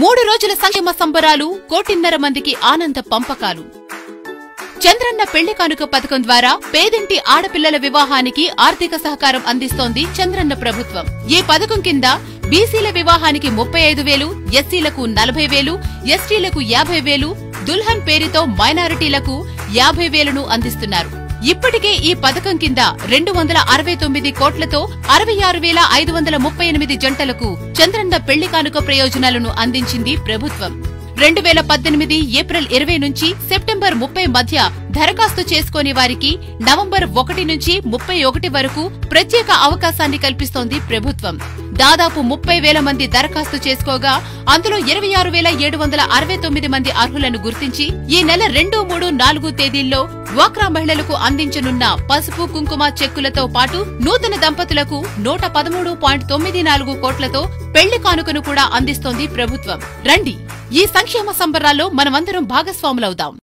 మూడు రోజుల సంక్షేమ సంబరాలు కోటిన్నర మందికి ఆనంద పంపకాలు. చంద్రన్న పెళ్ళి కానుక పథకం ద్వారా పేదింటి ఆడపిల్లల వివాహానికి ఆర్థిక సహకారం అందిస్తోంది చంద్రన్న ప్రభుత్వం. ఈ పథకం కింద బీసీల వివాహానికి ముప్పై ఐదు వేలు ఎస్సీలకు నలభై వేలు ఎస్టీలకు యాభై వేలు దుల్హన్ పేరుతో మైనారిటీలకు యాభై వేలను అందిస్తున్నారు. ఇప్పటికే ఈ పథకం కింద రెండు వందల అరవై తొమ్మిది కోట్లతో అరవై ఆరు వేల ఐదు వందల ముప్పై ఎనిమిది జంటలకు చంద్రన్న పెళ్ళి కానుక ప్రయోజనాలను అందించింది ప్రభుత్వం. రెండు వేల పద్దెనిమిది ఏప్రిల్ ఇరవై నుంచి సెప్టెంబర్ ముప్పై మధ్య దరఖాస్తు చేసుకోని వారికి నవంబర్ ఒకటి నుంచి ముప్పై ఒకటి వరకు ప్రత్యేక అవకాశాన్ని కల్పిస్తోంది ప్రభుత్వం. దాదాపు ముప్పై వేల మంది దరఖాస్తు చేసుకోగా అందులో ఇరవై ఆరు వేల ఏడు వందల అరవై తొమ్మిది మంది అర్హులను గుర్తించి ఈ నెల రెండు మూడు నాలుగు తేదీల్లో డ్వాక్రా మహిళలకు అందించనున్న పసుపు కుంకుమ చెక్కులతో పాటు నూతన దంపతులకు నూట పదమూడు పాయింట్ తొమ్మిది నాలుగు కోట్లతో పెళ్ళి కానుకను కూడా అందిస్తోంది ప్రభుత్వం. రండి ఈ సంక్షేమ సంబరాల్లో మనమందరం భాగస్వాములవుదాం.